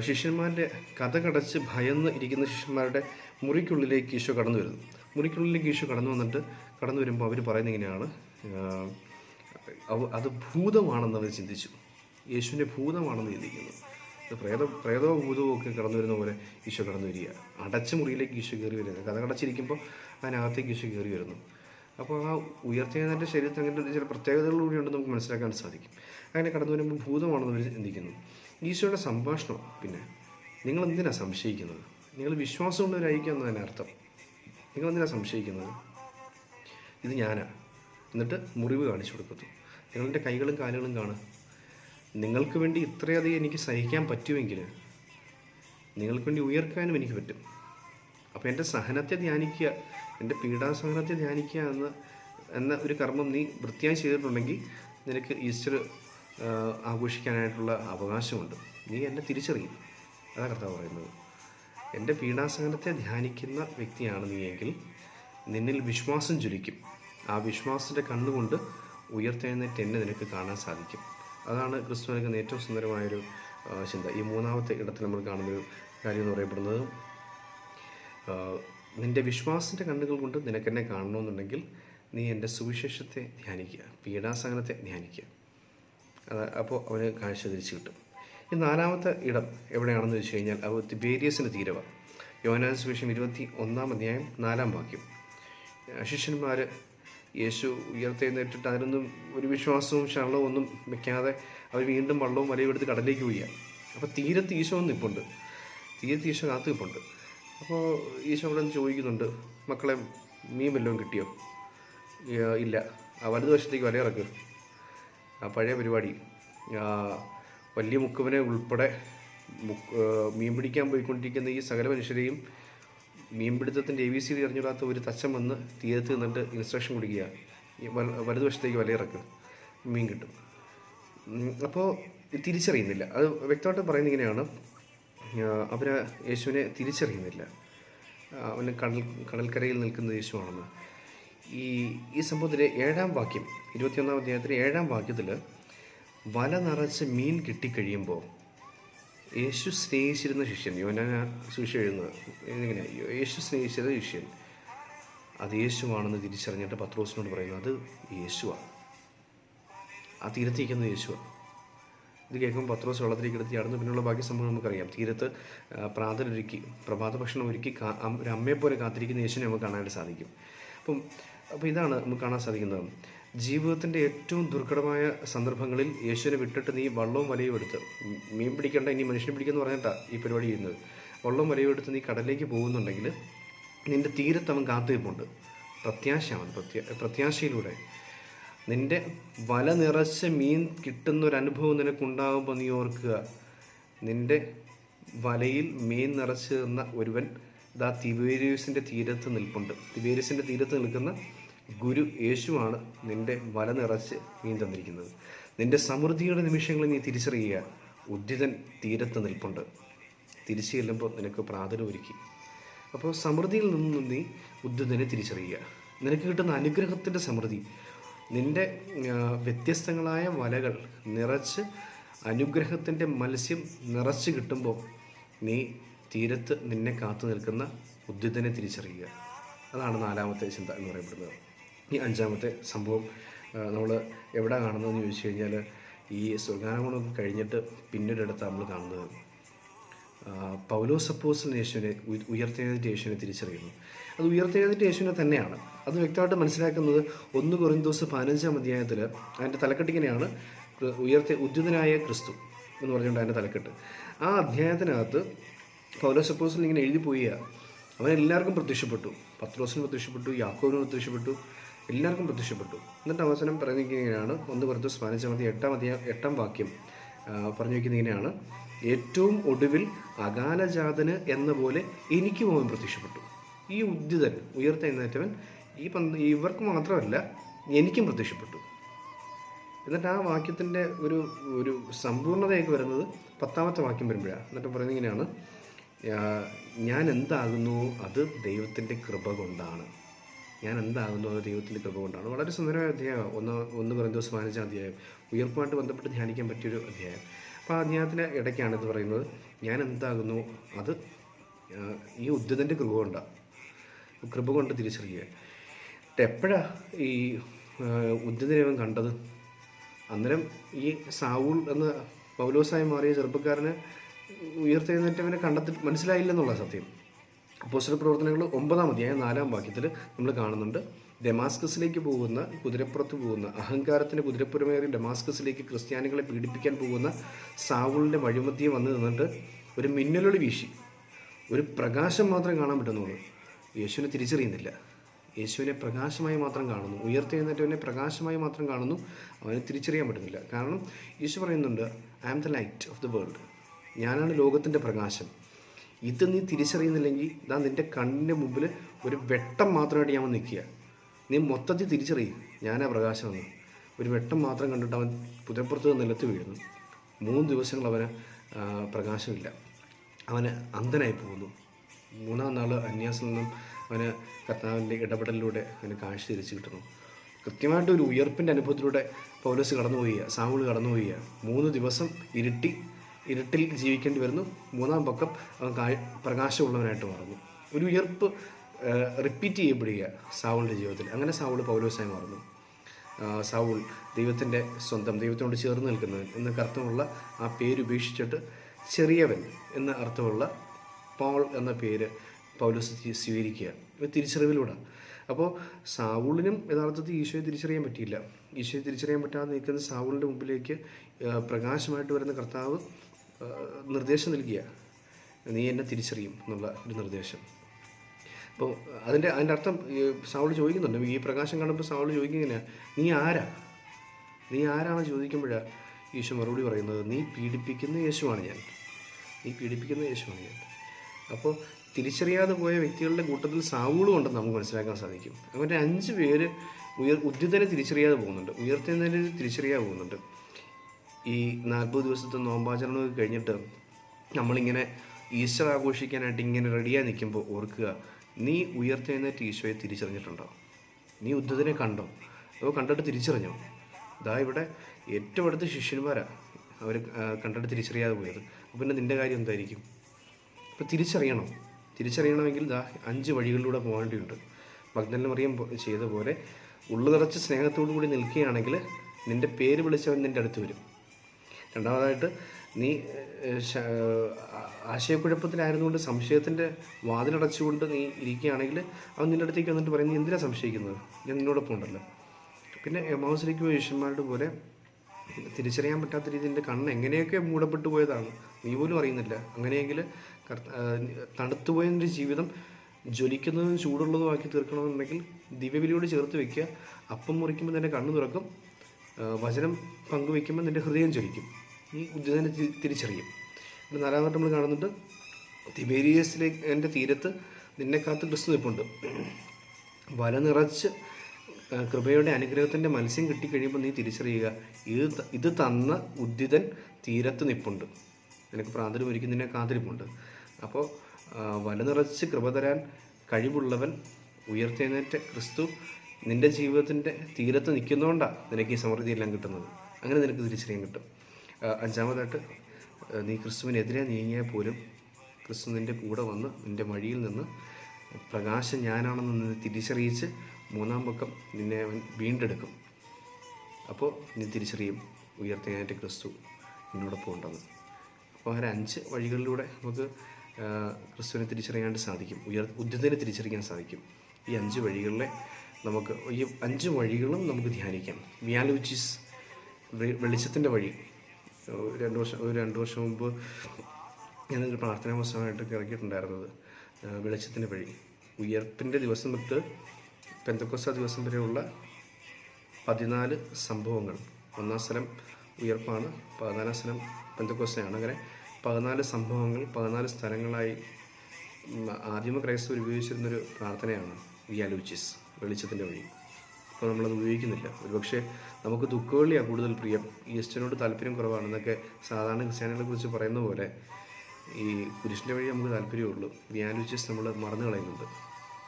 ശിഷ്യന്മാരുടെ കഥ കടച്ച് ഭയന്ന് ഇരിക്കുന്ന ശിഷ്യന്മാരുടെ മുറിക്കുള്ളിലേക്ക് ഈശോ കടന്നു വരുന്നു. മുറിക്കുള്ളിലേക്ക് ഈശോ കടന്നു വന്നിട്ട് കടന്നു വരുമ്പോൾ അവർ പറയുന്നത് ഇങ്ങനെയാണ് അത് ഭൂതമാണെന്ന് അവർ ചിന്തിച്ചു. യേശുവിനെ ഭൂതമാണെന്ന് ചിന്തിക്കുന്നു. പ്രേത പ്രേതവും ഭൂതവും ഒക്കെ കടന്നു വരുന്ന പോലെ ഈശോ കടന്നു വരിക. അടച്ച മുറിയിലേക്ക് ഈശോ കയറി വരുന്നത്. കഥ കടച്ചിരിക്കുമ്പോൾ അതിനകത്തേക്ക് ഈശോ കയറി വരുന്നു. അപ്പോൾ ആ ഉയർത്തിയതിന്റെ ശരീരത്തിൽ അങ്ങനെ ചില പ്രത്യേകതകളിലൂടെ ഉണ്ടെന്ന് നമുക്ക് മനസ്സിലാക്കാൻ സാധിക്കും. അങ്ങനെ കടന്നു വരുമ്പോൾ ഭൂതമാണെന്ന് അവർ ചിന്തിക്കുന്നു. ഈശോയുടെ സംഭാഷണം പിന്നെ നിങ്ങൾ എന്തിനാണ് സംശയിക്കുന്നത്? നിങ്ങൾ വിശ്വാസമുള്ളവരായിരിക്കും എന്നതിന് അർത്ഥം. നിങ്ങൾ എന്തിനാണ് സംശയിക്കുന്നത്? ഇത് ഞാനാണ് എന്നിട്ട് മുറിവ് കാണിച്ചു കൊടുക്കുന്നു. നിങ്ങളുടെ കൈകളും കാലുകളും കാണുക. നിങ്ങൾക്ക് വേണ്ടി ഇത്രയധികം എനിക്ക് സഹിക്കാൻ പറ്റുമെങ്കിൽ നിങ്ങൾക്ക് വേണ്ടി ഉയർക്കാനും എനിക്ക് പറ്റും. അപ്പോൾ എന്റെ സഹനത്തെ ധ്യാനിക്കുക എന്റെ പീഡാസഹനത്തെ ധ്യാനിക്കുക എന്ന എന്ന ഒരു കർമ്മം നീ വൃത്തിയായി ചെയ്തിട്ടുണ്ടെങ്കിൽ നിനക്ക് ഈസ്റ്റർ ആഘോഷിക്കാനായിട്ടുള്ള അവകാശമുണ്ട്. നീ എന്നെ തിരിച്ചറിയും. അതാ കർത്താവ് പറയുന്നത്. എന്റെ പീഡാസഹനത്തെ ധ്യാനിക്കുന്ന വ്യക്തിയാണ് നീ എങ്കിൽ നിന്നിൽ വിശ്വാസം ജ്വലിക്കും. ആ വിശ്വാസത്തിന്റെ കണ്ണുകൊണ്ട് ഉയർത്തെഴുന്നേറ്റ് എന്നെ നിനക്ക് കാണാൻ സാധിക്കും. അതാണ് ക്രിസ്തു നൽകുന്ന ഏറ്റവും സുന്ദരമായൊരു ചിന്ത. ഈ മൂന്നാമത്തെ ഇടത്തിൽ നമ്മൾ കാണുന്നൊരു കാര്യം എന്ന് പറയപ്പെടുന്നത് നിന്റെ വിശ്വാസത്തിന്റെ കണ്ണുകൾ കൊണ്ട് നിനക്കെന്നെ കാണണമെന്നുണ്ടെങ്കിൽ നീ എന്റെ സുവിശേഷത്തെ ധ്യാനിക്കുക പീഡാസഹനത്തെ ധ്യാനിക്കുക. അത് അപ്പോൾ അവന് കാഴ്ച തിരിച്ചു കിട്ടും. ഈ നാലാമത്തെ ഇടം എവിടെയാണെന്ന് വെച്ച് കഴിഞ്ഞാൽ അത് തിബേരിയസിന്റെ തീരവ. യോനാൻ സുവിശേഷം ഇരുപത്തി ഒന്നാം അധ്യായം നാലാം വാക്യം. ശിഷ്യന്മാർ യേശു ഉയർത്തെഴുന്നേറ്റിട്ട് അതിനൊന്നും ഒരു വിശ്വാസവും ശരണവും ഒന്നും വെക്കാതെ അവർ വീണ്ടും വള്ളവും വലയും എടുത്ത് കടലിലേക്ക് പോവുക അപ്പോൾ തീരത്ത് ഈശോ നിൽപ്പുണ്ട് തീരത്ത് ഈശോ കാത്തു നിൽപ്പുണ്ട് അപ്പോൾ ഈശോ അവിടെ നിന്ന് ചോദിക്കുന്നുണ്ട് മക്കളെ മീൻ വല്ലതും കിട്ടിയോ? ഇല്ല. ആ വലതുവശത്തേക്ക് വല ഇറക്കുക ആ പഴയ പരിപാടി. വലിയ മുക്കുവനെ ഉൾപ്പെടെ മീൻ പിടിക്കാൻ പോയിക്കൊണ്ടിരിക്കുന്ന ഈ സകല മനുഷ്യരെയും മീൻപിടുത്തത്തിന്റെ എ ബി സി അറിഞ്ഞിടാത്ത ഒരു തച്ചൻ വന്ന് തീരത്ത് നിന്നിട്ട് ഇൻസ്ട്രക്ഷൻ കൊടുക്കുക വലതുവശത്തേക്ക് വലയിറക്കുക മീൻ കിട്ടും. അപ്പോൾ തിരിച്ചറിയുന്നില്ല. അത് വ്യക്തമായിട്ട് പറയുന്നത് ഇങ്ങനെയാണ്. അവർ യേശുവിനെ തിരിച്ചറിയുന്നില്ല. അവന് കടൽ കടൽക്കരയിൽ നിൽക്കുന്ന യേശുവാണെന്ന്. ഈ ഈ സംഭവത്തിലെ ഏഴാം വാക്യം ഇരുപത്തിയൊന്നാം അധ്യായത്തിലെ ഏഴാം വാക്യത്തിൽ വല നിറച്ച് മീൻ കിട്ടിക്കഴിയുമ്പോൾ യേശു സ്നേഹിച്ചിരുന്ന ശിഷ്യൻ യോന സുവിശേഷം എഴുതുന്നത് എങ്ങനെ യേശു സ്നേഹിച്ചിരുന്ന ശിഷ്യൻ. അത് യേശുവാണെന്ന് തിരിച്ചറിഞ്ഞിട്ട് പത്രോസിനോട് പറയുന്നു അത് യേശുവാണ് ആ തീരത്തിരിക്കുന്നത് യേശുവാണ് ഇത് കേൾക്കുമ്പോൾ പത്രോസ് വെള്ളത്തിലേക്ക് എടുത്ത് ചാടുന്നു. പിന്നെയുള്ള ബാക്കി സംഭവം നമുക്കറിയാം. തീരത്ത് പ്രാതലൊരുക്കി പ്രഭാത ഭക്ഷണം ഒരുക്കി ഒരു അമ്മയെപ്പോലെ കാത്തിരിക്കുന്ന യേശുവിനെ നമുക്ക് കാണാനായിട്ട് സാധിക്കും. അപ്പം അപ്പോൾ ഇതാണ് നമുക്ക് കാണാൻ സാധിക്കുന്നത്. ജീവിതത്തിന്റെ ഏറ്റവും ദുർഘടമായ സന്ദർഭങ്ങളിൽ യേശുവിനെ വിട്ടിട്ട് നീ വള്ളവും വലയും എടുത്ത് മീൻ പിടിക്കേണ്ട ഇനി മനുഷ്യനെ പിടിക്കുന്ന പറഞ്ഞിട്ടാണ് ഈ പരിപാടി ചെയ്യുന്നത്. വള്ളവും വലയും എടുത്ത് നീ കടലിലേക്ക് പോകുന്നുണ്ടെങ്കിൽ നിന്റെ തീരത്ത് അവൻ കാത്തുവയ്പ്പുണ്ട് പ്രത്യാശയാണ് പ്രത്യാ പ്രത്യാശയിലൂടെ. നിന്റെ വല നിറച്ച് മീൻ കിട്ടുന്ന ഒരു അനുഭവം നിനക്കുണ്ടാകുമ്പോൾ നീ ഓർക്കുക നിന്റെ വലയിൽ മീൻ നിറച്ച് നിന്ന ഒരുവൻ ദാ തിബേരിയസിന്റെ തീരത്ത് നിൽപ്പുണ്ട്. തിബേരിയസിന്റെ തീരത്ത് നിൽക്കുന്ന ഗുരു യേശുവാണ് നിന്റെ വല നിറച്ച് നീ തന്നിരിക്കുന്നത്. നിന്റെ സമൃദ്ധിയുടെ നിമിഷങ്ങൾ നീ തിരിച്ചറിയുക. ഉദ്ധിതൻ തീരത്ത് നിൽപ്പുണ്ട്. തിരിച്ചു ചെല്ലുമ്പോൾ നിനക്ക് പ്രാധാന്യം ഒരുക്കി. അപ്പോൾ സമൃദ്ധിയിൽ നിന്നും നീ ഉദ്ധിതനെ തിരിച്ചറിയുക. നിനക്ക് കിട്ടുന്ന അനുഗ്രഹത്തിന്റെ സമൃദ്ധി. നിന്റെ വ്യത്യസ്തങ്ങളായ വലകൾ നിറച്ച് അനുഗ്രഹത്തിന്റെ മത്സ്യം നിറച്ച് കിട്ടുമ്പോൾ നീ തീരത്ത് നിന്നെ കാത്തു നിൽക്കുന്ന ഉദ്ധിതനെ തിരിച്ചറിയുക. അതാണ് നാലാമത്തെ ചിന്ത എന്ന് പറയപ്പെടുന്നത്. ഈ അഞ്ചാമത്തെ സംഭവം നമ്മൾ എവിടെ കാണുന്നതെന്ന് ചോദിച്ചു കഴിഞ്ഞാൽ ഈ സ്വർഗാനഗുണമൊക്കെ കഴിഞ്ഞിട്ട് പിന്നീടെടുത്ത് നമ്മൾ കാണുന്നത്. പൗലോ അപ്പോസ്റ്റൽ യേശുവിനെ ഉയ- ഉയർത്തെഴുന്നേറ്റ യേശുവിനെ തിരിച്ചറിയുന്നു. അത് ഉയർത്തെഴുന്നേറ്റ യേശുവിനെ തന്നെയാണ്. അത് വ്യക്തമായിട്ട് മനസ്സിലാക്കുന്നത് ഒന്ന് കുറഞ്ഞ ദിവസം പതിനഞ്ചാം അധ്യായത്തിൽ അതിന്റെ തലക്കെട്ടിങ്ങനെയാണ് ഉയർത്തെ ഉദ്യുതനായ ക്രിസ്തു എന്ന് പറഞ്ഞുകൊണ്ട് അതിന്റെ തലക്കെട്ട്. ആ അധ്യായത്തിനകത്ത് പൗലോസ് സപ്പോസിൽ ഇങ്ങനെ എഴുതി എല്ലാവർക്കും പ്രത്യക്ഷപ്പെട്ടു. പത്രോസിന് പ്രത്യക്ഷപ്പെട്ടു യാക്കോവിന് പ്രത്യക്ഷപ്പെട്ടു എല്ലാവർക്കും പ്രത്യക്ഷപ്പെട്ടു. എന്നിട്ട് അവസാനം പറഞ്ഞിരിക്കുന്നതിനാണ് ഒന്ന് പുറത്ത് സ്മാനിച്ച മതി എട്ടാം അധ്യായം എട്ടാം വാക്യം പറഞ്ഞു വയ്ക്കുന്നതിനാണ് ഏറ്റവും ഒടുവിൽ അകാലജാതന് എന്ന പോലെ എനിക്കും അവൻ പ്രത്യക്ഷപ്പെട്ടു. ഈ ഉദ്ധിതൻ ഉയർത്തെഴുന്നേറ്റവൻ ഈ പന്ത് ഇവർക്ക് മാത്രമല്ല എനിക്കും പ്രത്യക്ഷപ്പെട്ടു. എന്നിട്ട് ആ വാക്യത്തിന്റെ ഒരു ഒരു സമ്പൂർണതയൊക്കെ വരുന്നത് പത്താമത്തെ വാക്യം വരുമ്പോഴാണ്. എന്നിട്ട് പറയുന്നത് ഞാൻ എന്താകുന്നു? അത് ദൈവത്തിന്റെ കൃപ കൊണ്ടാണ്. ഞാൻ എന്താകുന്നു അത് ദൈവത്തിന്റെ കൃപ കൊണ്ടാണ്. വളരെ സുന്ദരമായ അധ്യായം ഒന്ന് ഒന്ന് പറയുന്ന ദിവസം പതിനഞ്ചാം അധ്യായം. ഉയർപ്പുമായിട്ട് ബന്ധപ്പെട്ട് ധ്യാനിക്കാൻ പറ്റിയൊരു അധ്യായം. അപ്പോൾ ആ അധ്യായത്തിന്റെ ഇടയ്ക്കാണ് ഇത് പറയുന്നത്. ഞാൻ എന്താകുന്നു അത് ഈ ഉദ്യതന്റെ കൃപ കൊണ്ടാണ് കൃപ കൊണ്ട് തിരിച്ചറിയുക. എപ്പോഴാണ് ഈ ഉദ്യതനെ അവൻ കണ്ടത്? അന്നേരം ഈ സാവൂൾ എന്ന പൗലോസായി മാറിയ ചെറുപ്പക്കാരന് ഉയർത്തെഴുന്നേറ്റവനെ കണ്ടെത്തി മനസ്സിലായില്ലെന്നുള്ള സത്യം. അപ്പോസ്റ്റൽ പ്രവർത്തനങ്ങൾ ഒമ്പതാം അധ്യായം നാലാം വാക്യത്തിൽ നമ്മൾ കാണുന്നുണ്ട്. ഡെമാസ്കസിലേക്ക് പോകുന്ന കുതിരപ്പുറത്ത് പോകുന്ന അഹങ്കാരത്തിന്റെ കുതിരപ്പുറമേറി ഡെമാസ്കസിലേക്ക് ക്രിസ്ത്യാനികളെ പീഡിപ്പിക്കാൻ പോകുന്ന സാവുളിന്റെ വഴിമധ്യം വന്ന് നിന്നിട്ട് ഒരു മിന്നലൊളി വീശി. ഒരു പ്രകാശം മാത്രം കാണാൻ പറ്റുന്നുള്ളൂ. യേശുവിനെ തിരിച്ചറിയുന്നില്ല. യേശുവിനെ പ്രകാശമായി മാത്രം കാണുന്നു. ഉയർത്തെഴുന്നേറ്റവനെ പ്രകാശമായി മാത്രം കാണുന്നു. അവനെ തിരിച്ചറിയാൻ പറ്റുന്നില്ല. കാരണം യേശു പറയുന്നുണ്ട് I am the light of the world ഞാനാണ് ലോകത്തിന്റെ പ്രകാശം. ഇത് നീ തിരിച്ചറിയുന്നില്ലെങ്കിൽ ഇതാ നിന്റെ കണ്ണിന്റെ മുമ്പിൽ ഒരു വെട്ടം മാത്രമായിട്ട് ഞാൻ നിൽക്കുക. നീ മൊത്തത്തിൽ തിരിച്ചറിയും. ഞാനാ പ്രകാശമെന്ന് ഒരു വെട്ടം മാത്രം കണ്ടിട്ട് അവൻ പുതപ്പുറത്ത് നിലത്ത് വീഴുന്നു. മൂന്ന് ദിവസങ്ങൾ അവന് പ്രകാശമില്ല. അവന് അന്ധനായി പോകുന്നു. മൂന്നാം നാൾ അന്യാസിൽ നിന്നും അവന് കർത്താവിന്റെ ഇടപെടലിലൂടെ അവന് കാഴ്ച തിരിച്ചു കിട്ടുന്നു. കൃത്യമായിട്ട് ഒരു ഉയർപ്പിന്റെ അനുഭവത്തിലൂടെ പൗലോസ് കടന്നുപോയി സാവുൾ കടന്നുപോയി മൂന്ന് ദിവസം ഇരുട്ടി ഇരുട്ടിൽ ജീവിക്കേണ്ടി വരുന്നു. മൂന്നാം പക്കം അവൻ പ്രകാശമുള്ളവനായിട്ട് മാറുന്നു. ഒരു ഉയർപ്പ് റിപ്പീറ്റ് ചെയ്യപ്പെടുക സാവുളിന്റെ ജീവിതത്തിൽ. അങ്ങനെ സാവുൾ പൗലോസായി മാറുന്നു. സാവുൾ ദൈവത്തിന്റെ സ്വന്തം ദൈവത്തിനോട് ചേർന്ന് നിൽക്കുന്നവൻ എന്ന അർത്ഥമുള്ള ആ പേര് ഉപേക്ഷിച്ചിട്ട് ചെറിയവൻ എന്ന അർത്ഥമുള്ള പോൾ എന്ന പേര് പൗലോസ് സ്വീ- സ്വീകരിക്കുക. ഒരു തിരിച്ചറിവിലൂടെ. അപ്പോൾ സാവൂളിനും യഥാർത്ഥത്തിൽ ഈശോയെ തിരിച്ചറിയാൻ പറ്റിയില്ല. ഈശോയെ തിരിച്ചറിയാൻ പറ്റാതെ നിൽക്കുന്ന സാവൂളിന്റെ മുമ്പിലേക്ക് പ്രകാശമായിട്ട് വരുന്ന കർത്താവ് നിർദ്ദേശം നൽകിയ നീ എന്നെ തിരിച്ചറിയും എന്നുള്ള ഒരു നിർദ്ദേശം. അപ്പോൾ അതിന്റെ അതിന്റെ അർത്ഥം സാവൾ ചോദിക്കുന്നുണ്ട്. ഈ പ്രകാശം കാണുമ്പോൾ സാവൾ ചോദിക്കുന്നതിന് നീ ആരാ? നീ ആരാണ് ചോദിക്കുമ്പോഴാണ് യേശു മറുപടി പറയുന്നത് നീ പീഡിപ്പിക്കുന്ന യേശുവാണ് ഞാൻ. നീ പീഡിപ്പിക്കുന്ന യേശുവാണ് ഞാൻ. അപ്പോൾ തിരിച്ചറിയാതെ പോയ വ്യക്തികളുടെ കൂട്ടത്തിൽ സാവൂളും ഉണ്ടെന്ന് നമുക്ക് മനസ്സിലാക്കാൻ സാധിക്കും. അങ്ങനെ അഞ്ച് പേര് ഉയർ ഉദ്യതനെ തിരിച്ചറിയാതെ പോകുന്നുണ്ട്. ഉയർത്തുന്നതിന് തിരിച്ചറിയാതെ പോകുന്നുണ്ട്. ഈ നാൽപ്പത് ദിവസത്തെ നോമ്പാചരണമൊക്കെ കഴിഞ്ഞിട്ട് നമ്മളിങ്ങനെ ഈസ്റ്റർ ആഘോഷിക്കാനായിട്ട് ഇങ്ങനെ റെഡിയായി നിൽക്കുമ്പോൾ ഓർക്കുക നീ ഉയർത്തെഴുന്നേറ്റ് ഈശോയെ തിരിച്ചറിഞ്ഞിട്ടുണ്ടോ? നീ ഉദ്ധതനെ കണ്ടോ? അപ്പോൾ കണ്ടിട്ട് തിരിച്ചറിഞ്ഞോ? ഇതാ ഇവിടെ ഏറ്റവും അടുത്ത ശിഷ്യന്മാരാണ് അവർ കണ്ടിട്ട് തിരിച്ചറിയാതെ പോയത്. അപ്പോൾ പിന്നെ നിന്റെ കാര്യം എന്തായിരിക്കും? അപ്പോൾ തിരിച്ചറിയണം. തിരിച്ചറിയണമെങ്കിൽ ദാ അഞ്ച് വഴികളിലൂടെ പോകേണ്ടിയുണ്ട് മറിയം ചെയ്ത പോലെ ഉള്ളു നിറച്ച് സ്നേഹത്തോടു കൂടി നിൽക്കുകയാണെങ്കിൽ നിന്റെ പേര് വിളിച്ചവൻ നിന്റെ അടുത്ത് വരും. രണ്ടാമതായിട്ട് നീ ആശയക്കുഴപ്പത്തിലായിരുന്നുകൊണ്ട് സംശയത്തിന്റെ വാതിലടച്ചുകൊണ്ട് നീ ഇരിക്കുകയാണെങ്കിൽ അവൻ നിന്റെ അടുത്തേക്ക് വന്നിട്ട് പറയും നീ എന്തിനാണ് സംശയിക്കുന്നത്? ഞാൻ നിന്നോടൊപ്പം ഉണ്ടല്ലോ. പിന്നെ എമൗസിലേക്ക് പോയ ശിഷ്യന്മാരുടെ പോലെ തിരിച്ചറിയാൻ പറ്റാത്ത രീതിയിൽ കണ്ണ് എങ്ങനെയൊക്കെ മൂടപ്പെട്ടു പോയതാണ്? നീ പോലും അറിയുന്നില്ല. അങ്ങനെയെങ്കിൽ തണുത്തുപോയതിന്റെ ജീവിതം ജ്വലിക്കുന്നതും ചൂടുള്ളതുമാക്കി തീർക്കണമെന്നുണ്ടെങ്കിൽ ദിവ്യബലിയോട് ചേർത്ത് വെക്കുക. അപ്പം മുറിക്കുമ്പോൾ നിന്റെ കണ്ണ് തുറക്കും. വചനം പങ്കുവെക്കുമ്പോൾ നിന്റെ ഹൃദയം ജ്വലിക്കും. നീ ഉദ്യോഗനെ തിരിച്ചറിയും. നാലാമത്തെ നമ്മൾ കാണുന്നുണ്ട് തിബേരിയസിലേക്ക് എന്റെ തീരത്ത് നിന്നെ കാത്ത് ക്രിസ്തു നിൽപ്പുണ്ട്. വല നിറച്ച് കൃപയുടെ അനുഗ്രഹത്തിന്റെ മത്സ്യം കിട്ടിക്കഴിയുമ്പോൾ നീ തിരിച്ചറിയുക ഇത് ഇത് തന്ന ഉദ്ദിതൻ തീരത്ത് നിപ്പുണ്ട് നിനക്ക് പ്രാന്തരം നിന്നെ കാത്തിരിപ്പുണ്ട്. അപ്പോൾ വല നിറച്ച് കൃപ തരാൻ കഴിവുള്ളവൻ ഉയർത്തെഴുന്നേറ്റ ക്രിസ്തു നിന്റെ ജീവിതത്തിന്റെ തീരത്ത് നിൽക്കുന്നതുകൊണ്ടാണ് നിനക്ക് ഈ സമൃദ്ധിയെല്ലാം കിട്ടുന്നത്. അങ്ങനെ നിനക്ക് തിരിച്ചറിയാൻ കിട്ടും. അഞ്ചാമതായിട്ട് നീ ക്രിസ്തുവിനെതിരെ നീങ്ങിയാൽ പോലും ക്രിസ്തു നിന്റെ കൂടെ വന്ന് നിന്റെ വഴിയിൽ നിന്ന് പ്രകാശം ഞാനാണെന്ന് നിന്നെ തിരിച്ചറിയിച്ച് മൂന്നാം പക്കം നിന്നെ അവൻ വീണ്ടെടുക്കും. അപ്പോൾ നീ തിരിച്ചറിയും ഉയർത്തേനായിട്ട് ക്രിസ്തു നിന്നോടൊപ്പം ഉണ്ടെന്ന്. അപ്പോൾ അങ്ങനെ അഞ്ച് വഴികളിലൂടെ നമുക്ക് ക്രിസ്തുവിനെ തിരിച്ചറിയാണ്ട് സാധിക്കും. ഉയർ ഉദ്യത്തിനെ തിരിച്ചറിയാൻ സാധിക്കും. ഈ അഞ്ച് വഴികളിലെ നമുക്ക് ഈ അഞ്ച് വഴികളും നമുക്ക് ധ്യാനിക്കാം. വ്യാലോചിസ് വെളിച്ചത്തിന്റെ വഴി. രണ്ട് വർഷം ഒരു രണ്ട് വർഷം മുമ്പ് ഞാനൊരു പ്രാർത്ഥനാ പുസ്തകമായിട്ട് ഇറക്കിയിട്ടുണ്ടായിരുന്നത്. വെളിച്ചത്തിന്റെ വഴി. ഉയർപ്പിന്റെ ദിവസം തൊട്ട് പെന്തക്കോസ ദിവസം വരെയുള്ള പതിനാല് സംഭവങ്ങൾ. ഒന്നാം സ്ഥലം ഉയർപ്പാണ് പതിനാലാം സ്ഥലം പെന്തക്കോസയാണ് അങ്ങനെ പതിനാല് സംഭവങ്ങൾ പതിനാല് സ്ഥലങ്ങളായി ആദ്യമ ക്രൈസ്തവർ ഉപയോഗിച്ചിരുന്നൊരു പ്രാർത്ഥനയാണ് വിയാലൂച്ചിസ് വെളിച്ചത്തിന്റെ വഴി. അപ്പോൾ നമ്മളത് ഉപയോഗിക്കുന്നില്ല. ഒരുപക്ഷെ നമുക്ക് ദുഃഖവെള്ളിയാണ് കൂടുതൽ പ്രിയം. ഈസ്റ്ററിനോട് താല്പര്യം കുറവാണെന്നൊക്കെ സാധാരണ ക്രിസ്ത്യാനികളെ കുറിച്ച് പറയുന്ന പോലെ ഈ കുരിശിന്റെ വഴി നമുക്ക് താല്പര്യമുള്ളൂ. വ്യാലുച്ചിസ് നമ്മൾ മറന്നു കളയുന്നുണ്ട്.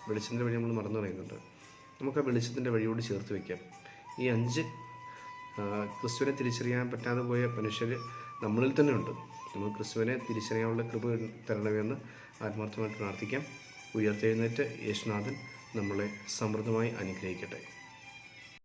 വെളിച്ചത്തിന്റെ വഴി നമ്മൾ മറന്നു കളയുന്നുണ്ട്. നമുക്ക് ആ വെളിച്ചത്തിന്റെ വഴിയോട് ചേർത്ത് വയ്ക്കാം ഈ അഞ്ച് ക്രിസ്തുവിനെ തിരിച്ചറിയാൻ പറ്റാതെ പോയ മനുഷ്യർ നമ്മളിൽ തന്നെ ഉണ്ട്. നമ്മൾ ക്രിസ്തുവിനെ തിരിച്ചറിയാനുള്ള കൃപ തരണമെന്ന് ആത്മാർത്ഥമായിട്ട് പ്രാർത്ഥിക്കാം. ഉയർത്തെഴുന്നേറ്റ് യേശുനാഥൻ നമ്മളെ സമൃദ്ധമായി അനുഗ്രഹിക്കട്ടെ.